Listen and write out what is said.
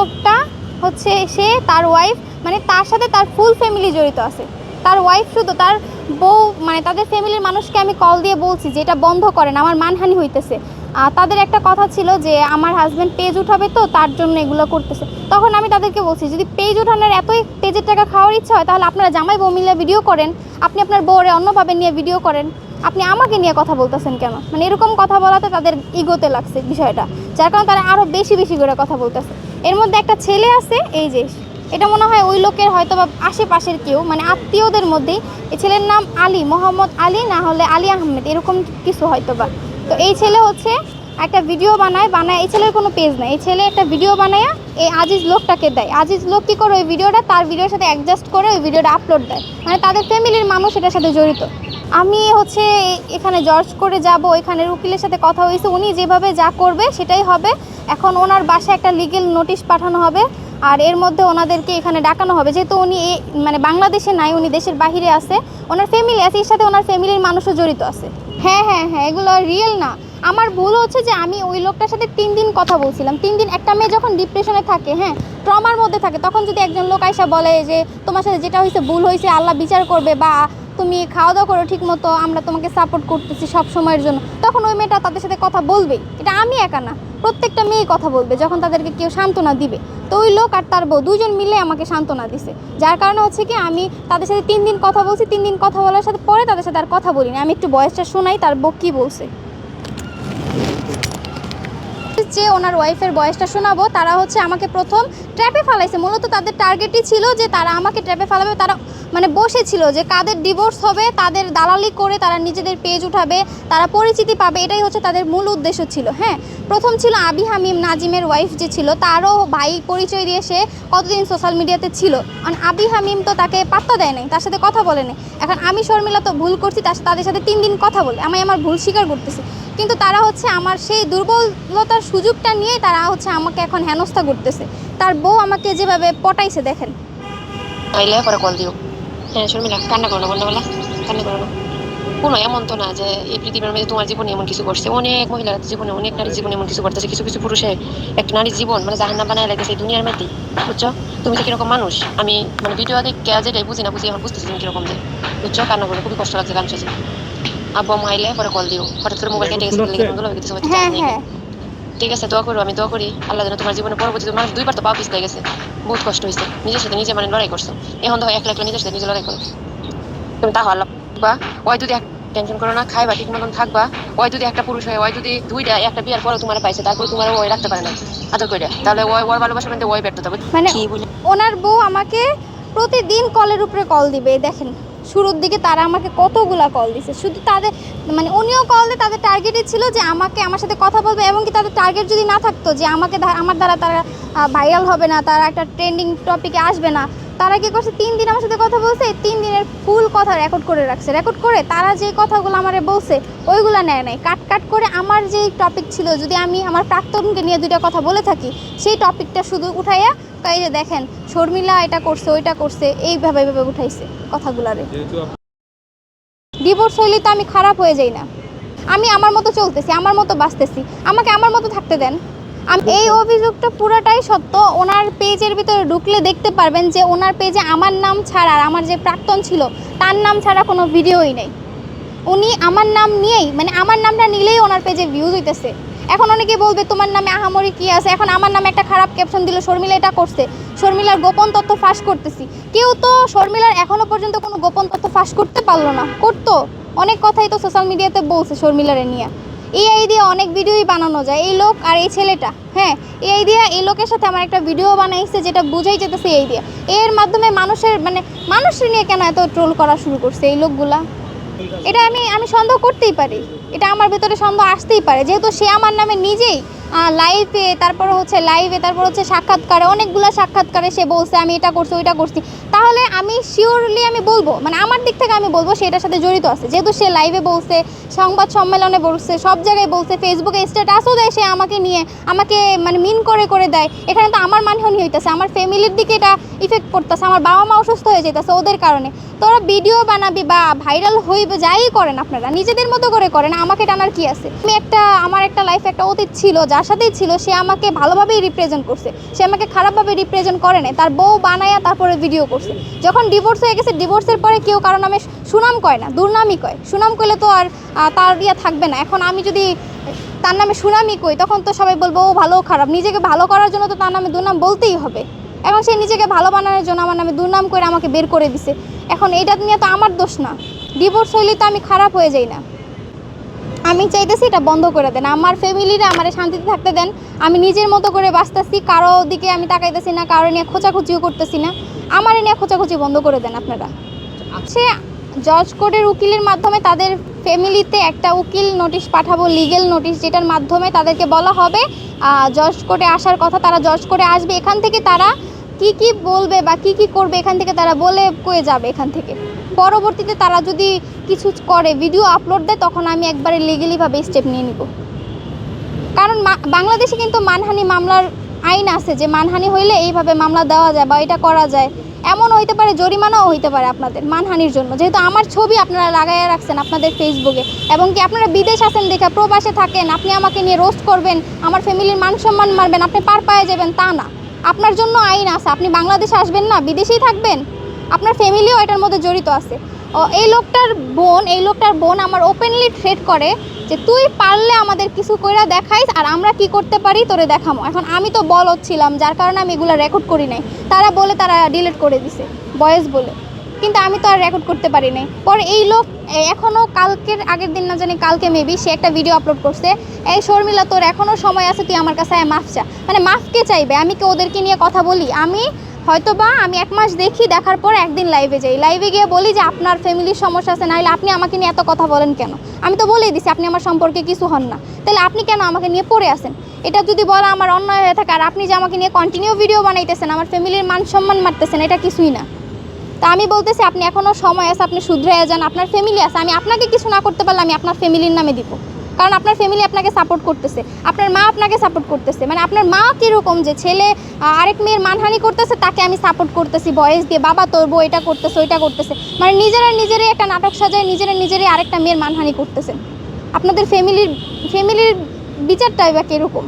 লোকটা হচ্ছে সে, তার ওয়াইফ মানে তার সাথে তার ফুল ফ্যামিলি জড়িত আছে। তার ওয়াইফ শুধু, তার বউ মানে তাদের ফ্যামিলির মানুষকে আমি কল দিয়ে বলছি যে এটা বন্ধ করেন, আমার মানহানি হইতেছে। তাদের একটা কথা ছিল যে আমার হাজব্যান্ড পেজ উঠাবে তো, তার জন্য এগুলো করতেছে। তখন আমি তাদেরকে বলছি, যদি পেজ উঠানোর এতই পেজের টাকা খাওয়ার ইচ্ছা হয়, তাহলে আপনারা জামাই বউ মিলে ভিডিও করেন। আপনি আপনার বউরে অন্যভাবে নিয়ে ভিডিও করেন। আপনি আমাকে নিয়ে কথা বলতেছেন কেন? মানে এরকম কথা বলাতে তাদের ইগোতে লাগছে বিষয়টা, যার কারণে তারা আরও বেশি বেশি করে কথা বলতেছে। এর মধ্যে একটা ছেলে আছে, এই যে, এটা মনে হয় ওই লোকের হয়তো বা আশেপাশের কেউ মানে আত্মীয়দের মধ্যে এই ছেলের নাম আলী, মোহাম্মদ আলী না হলে আলী আহমেদ, এরকম কিছু হয়তো বা তো এই ছেলে হচ্ছে একটা ভিডিও বানায় বানায়, এই ছেলের কোনো পেজ নাই। এই ছেলে একটা ভিডিও বানায় এই আজিজ লোকটাকে দেয়। আজিজ লোক কী করে ওই ভিডিওটা তার ভিডিওর সাথে অ্যাডজাস্ট করে ওই ভিডিওটা আপলোড দেয়। মানে তাদের ফ্যামিলির মানুষ এটার সাথে জড়িত। আমি হচ্ছে এখানে জর্জ করে যাব এখানে উকিলের সাথে কথা হয়েছে, উনি যেভাবে যা করবে সেটাই হবে। এখন ওনার বাসায় একটা লিগেল নোটিশ পাঠানো হবে, আর এর মধ্যে ওনাদেরকে এখানে ডাকানো হবে। যেহেতু উনি মানে বাংলাদেশে নাই, উনি দেশের বাহিরে আছে, ওনার ফ্যামিলি আছে, এর সাথে ওনার ফ্যামিলির মানুষও জড়িত আছে। হ্যাঁ হ্যাঁ হ্যাঁ এগুলো রিয়েল না। আমার ভুল হচ্ছে যে আমি ওই লোকটার সাথে তিন দিন কথা বলছিলাম। তিন দিন একটা মেয়ে যখন ডিপ্রেশনে থাকে হ্যাঁ ট্রমার মধ্যে থাকে, তখন যদি একজন লোক আইসা বলে যে তোমার সাথে যেটা হয়েছে, ভুল হয়েছে, আল্লাহ বিচার করবে বা তুমি খাওয়া দাওয়া করো ঠিক মতো আমরা তোমাকে সাপোর্ট করতেছি সব সময়ের জন্য। তখন ওই মেয়েটা তাদের সাথে কথা বলবেই। এটা আমি একা না, প্রত্যেকটা মেয়ে কথা বলবে যখন তাদেরকে কেউ সান্ত্বনা দিবে। তো ওই লোক আর তার বউ দুজন মিলে আমাকে সান্ত্বনা দিছে। যার কারণে হচ্ছে কি আমি তাদের সাথে তিন দিন কথা বলছি, তিন দিন কথা বলার সাথে পরে তাদের সাথে আর কথা বলিনি। আমি একটু বয়সটা শোনাই, তার বউ কী বলছে। যে ওনার ওয়াইফের বয়সটা শোনাবো, তারা হচ্ছে আমাকে প্রথম ট্র্যাপে ফালাইছে। মূলত তাদের টার্গেটই ছিল যে তারা আমাকে ট্র্যাপে ফালাবে, তারা মানে বসেছিল যে কাদের ডিভোর্স হবে, তাদের দালালি করে তারা নিজেদের পেজ উঠাবে, তারা পরিচিতি পাবে, এটাই হচ্ছে তাদের মূল উদ্দেশ্য ছিল হ্যাঁ। প্রথম ছিল আবি হামিম নাজিমের ওয়াইফ যে ছিল, তারও ভাই পরিচয় দিয়ে সে কতদিন সোশ্যাল মিডিয়াতে ছিল। কারণ আবি হামিম তো তাকে পাত্তা দেয় নাই, তার সাথে কথা বলে নাই। এখন আমি, শর্মিলা তো ভুল করছি, তার তাদের সাথে তিন দিন কথা বলে, আমি আমার ভুল স্বীকার করতেছি। কিন্তু তারা হচ্ছে আমার সেই দুর্বলতার সুযোগটা নিয়ে তারা হচ্ছে আমাকে এখন হেনস্থা করতেছে। তার বউ আমাকে যেভাবে পটাইছে দেখেন। আইলে পরে কল দিও। হ্যাঁ শর্মিলা কান্না করো না বললে বলা কান্না করো না। কোনো এমন তো না যে এই পৃথিবীর মধ্যে তোমার জীবনে এমন কিছু করছে অনেক মহিলার জীবনে অনেক নারীর জীবনে এমন কিছু করতেছে কিছু কিছু পুরুষে একটা নারীর জীবন মানে জাহান্না বানায় লাগতেছে দুনিয়ার মধ্যে। বুঝছ? তুমি যে কীরকম মানুষ আমি মানে ভিডিও দেখে যেটাই বুঝি না বুঝি এখন বুঝতেছি তুমি কীরকম যে। বুঝছ? কান্না করো খুবই কষ্ট লাগছে গান শুনছি আব্বু আম্মা আইলে পরে কল দিও। হঠাৎ করে মোবাইল কেটে গেছে হ্যাঁ হ্যাঁ। ঠিক আছে দোয়া করো আমি দোয়া করি। আল্লাহ যেন তোমার জীবনে পরবর্তীতে মানুষ দুইবার তো পা পিছলে গেছে। বহুত কষ্ট হয়েছে নিজের সাথে নিজে মানে লড়াই করছ। এখন তো একলা একলা নিজের সাথে নিজে লড়াই করো। তুমি তা আল্লাহ বা ওই যদি টেনশন করো না খাইবা ঠিক মতন থাকবা। ওই যদি একটা পুরুষ হয় ওই যদি দুইটা একটা বিয়ার পরে তোমার পাইছে তারপর তোমার ওই রাখতে পারে না। আদর করে তাহলে ওই ওর ভালোবাসা মধ্যে ওই ব্যর্থতা মানে ওনার বউ আমাকে প্রতিদিন কলের উপরে কল দিবে দেখেন। শুরুর দিকে তারা আমাকে কতগুলা কল দিছে। শুধু তাদের মানে উনিও কল দিয়ে তাদের টার্গেটই ছিল যে আমাকে, আমার সাথে কথা বলবে এবং কি তাদের টার্গেট যদি না থাকতো যে আমাকে আমার দ্বারা তারা ভাইরাল হবে না, তারা একটা ট্রেন্ডিং টপিকে আসবে না, তারা কি করছে, তিন দিন আমার সাথে কথা বলছে, তিন দিনের ফুল কথা রেকর্ড করে রাখছে। রেকর্ড করে তারা যে কথাগুলো আমারে বলছে, ওইগুলো নেয় নাই। কাট কাট করে আমার যেই টপিক ছিল, যদি আমি আমার প্রাক্তনকে নিয়ে দুইটা কথা বলে থাকি, সেই টপিকটা শুধু উঠাইয়া তাই যে দেখেন শর্মিলা এটা করছে ওইটা করছে এইভাবে এইভাবে উঠাইছে কথাগুলারে। ডিভোর্স হইলে তো আমি খারাপ হয়ে যাই না। আমি আমার মতো চলতেছি আমার মতো বাঁচতেছি। আমাকে আমার মতো থাকতে দেন। আমি এই অভিযোগটা পুরোটাই সত্য। ওনার পেজের ভিতরে ঢুকলে দেখতে পারবেন যে ওনার পেজে আমার নাম ছাড়া আর আমার যে প্রাক্তন ছিল তার নাম ছাড়া কোনো ভিডিওই নেই। উনি আমার নাম নিয়েই মানে আমার নামটা নিলেই ওনার পেজে ভিউজ হইতেছে। এখন অনেকে বলবে, তোমার নামে আহামরি কি আছে? এখন আমার নামে একটা খারাপ ক্যাপশন দিল, শর্মিলা এটা করছে। শর্মিলার গোপন তথ্য ফাঁস করতেছি। কেউ তো শর্মিলার এখনও পর্যন্ত কোনো গোপন তথ্য ফাঁস করতে পারল না। করতো। অনেক কথাই তো সোশ্যাল মিডিয়াতে বলছে শর্মিলারে নিয়ে। এই দিয়ে অনেক ভিডিওই বানানো যায়। এই লোক আর এই ছেলেটা হ্যাঁ? এই আই দিয়ে এই লোকের সাথে আমার একটা ভিডিও বানাইছে যেটা বুঝাই যেতেছে এই দিয়ে এর মাধ্যমে মানুষের মানে মানুষের নিয়ে কেন এত ট্রোল করা শুরু করছে এই লোকগুলা? এটা আমি আমি সন্দেহ করতেই পারি। এটা আমার ভেতরে সন্দেহ আসতেই পারে। যেহেতু সে আমার নামে নিজেই লাইভে তারপর হচ্ছে লাইভে তারপর হচ্ছে সাক্ষাৎকারে, অনেকগুলো সাক্ষাৎকারে সে বলছে, আমি এটা করছি, ওইটা করছি। তাহলে আমি শিওরলি আমি বলব মানে আমার দিক থেকে আমি বলব সে এটার সাথে জড়িত আছে। যেহেতু সে লাইভে বলছে, সংবাদ সম্মেলনে বলছে, সব জায়গায় বলছে ফেসবুকে স্ট্যাটাসও দেয় সে আমাকে নিয়ে, আমাকে মানে মিন করে করে দেয়। এখানে তো আমার মানহানি হইতেছে, আমার ফ্যামিলির দিকে এটা ইফেক্ট করতেছে, আমার বাবা মা অসুস্থ হয়ে যেতেছে ওদের কারণে। তোরা ভিডিও বানাবি বা ভাইরাল হইবে, যাই করেন আপনারা, নিজেদের মতো করে করেন, আমাকে টানার কি আছে? আমি একটা, আমার একটা লাইফে একটা অতীত ছিল, যার যার ছিল, সে আমাকে ভালোভাবেই রিপ্রেজেন্ট করছে। সে আমাকে খারাপভাবে রিপ্রেজেন্ট করে নাই। তার বউ বানায়া তারপরে ভিডিও করছে। যখন ডিভোর্স হয়ে গেছে ডিভোর্সের পরে কেউ কারও নামে সুনাম কয় না, দুর্নামই কয়। সুনাম করলে তো আর তার ইয়া থাকবে না। এখন আমি যদি তার নামে সুনামই কই, তখন তো সবাই বলব, ও ভালো খারাপ। নিজেকে ভালো করার জন্য তো তার নামে দুর্নাম বলতেই হবে। এখন সে নিজেকে ভালো বানানোর জন্য আমার নামে দুর্নাম করে আমাকে বের করে দিছে। এখন এইটা নিয়ে তো আমার দোষ না। ডিভোর্স হইলে তো আমি খারাপ হয়ে যাই না। আমি চাইতেছি এটা বন্ধ করে দেন। আমার ফ্যামিলিরা আমার শান্তিতে থাকতে দেন। আমি নিজের মতো করে বাঁচতেছি, কারও দিকে আমি তাকাইতেছি না, কারও নিয়ে খোঁচাখুচিও করতেছি না। আমার নিয়ে খোঁচাখুচি বন্ধ করে দেন আপনারা। সে জজ কোর্টের উকিলের মাধ্যমে তাদের ফ্যামিলিতে একটা উকিল নোটিশ পাঠাবো, লিগেল নোটিশ যেটার মাধ্যমে তাদেরকে বলা হবে জজ কোর্টে আসার কথা, তারা জজ কোর্টে আসবে। এখান থেকে তারা কি কি বলবে বা কি কি করবে, এখান থেকে তারা বলে কয়ে যাবে এখান থেকে। পরবর্তীতে তারা যদি কিছু করে ভিডিও আপলোড দেয়, তখন আমি একবারে লিগেলিভাবে স্টেপ নিয়ে নিব। কারণ বাংলাদেশে কিন্তু মানহানি মামলার আইন আছে যে মানহানি হইলে এইভাবে মামলা দেওয়া যায় বা এটা করা যায়। এমন হইতে পারে, জরিমানাও হইতে পারে আপনাদের মানহানির জন্য। যেহেতু আমার ছবি আপনারা লাগাইয়া রাখছেন আপনাদের ফেসবুকে এবং কি আপনারা বিদেশ আছেন দেখে, প্রবাসে থাকেন, আপনি আমাকে নিয়ে রোস্ট করবেন, আমার ফ্যামিলির মান সম্মান মারবেন, আপনি পার পায়ে যাবেন, তা না। আপনার জন্য আইন আছে, আপনি বাংলাদেশে আসবেন না, বিদেশেই থাকবেন? আপনার ফ্যামিলিও এটার মধ্যে জড়িত আছে। এই লোকটার বোন, এই লোকটার বোন আমার ওপেনলি থ্রেট করে যে, তুই পারলে আমাদের কিছু কইরা দেখাইস আর আমরা কি করতে পারি তোরে দেখামো। এখন আমি তো বল হচ্ছিলাম যার কারণে আমি এগুলো রেকর্ড করি নাই। তারা বলে তারা ডিলিট করে দিছে বয়েস বলে। কিন্তু আমি তো আর রেকর্ড করতে পারি নাই। পরে এই লোক এখনও কালকের আগের দিন না জানি, কালকে মেবি সে একটা ভিডিও আপলোড করছে। এই শর্মিলা, তোর এখনও সময় আছে, তুই আমার কাছে মাফ চা। মানে মাফকে চাইবে? আমি কি ওদেরকে নিয়ে কথা বলি? আমি হয়তো বা আমি এক মাস দেখি, দেখার পর একদিন লাইভে যাই। লাইভে গিয়ে বলি যে, আপনার ফ্যামিলির সমস্যা আছে, নাহলে আপনি আমাকে নিয়ে এত কথা বলেন কেন? আমি তো বলেই দিছি, আপনি আমার সম্পর্কে কিছু হন না। তাহলে আপনি কেন আমাকে নিয়ে পড়ে আসেন এটা যদি বলা আমার অন্যায় হয়ে থাকে, আর আপনি যে আমাকে নিয়ে কন্টিনিউ ভিডিও বানাইতেছেন, আমার ফ্যামিলির মান সম্মান মারতেছেন, এটা কিছুই না। তা আমি বলতেছি, আপনি এখনও সময় আছে, আপনি শুধরে যান, আপনার ফ্যামিলি আছে, আমি আপনাকে কিছু না করতে পারলে আমি আপনার ফ্যামিলির নামে দিব। কারণ আপনার ফ্যামিলি আপনাকে সাপোর্ট করতেছে। আপনার মা আপনাকে সাপোর্ট করতেছে। মানে আপনার মা কীরকম যে ছেলে আরেক মেয়ের মানহানি করতেছে, তাকে আমি সাপোর্ট করতেছি। বয়স দিয়ে, বাবা তোর বউ এটা করতেছে, ওইটা করতেছে। মানে নিজেরা নিজেরাই একটা নাটক সাজায়, নিজেরা নিজেরই আরেকটা মেয়ের মানহানি করতেছে। আপনাদের ফ্যামিলির ফ্যামিলির বিচারটাই বা কীরকম?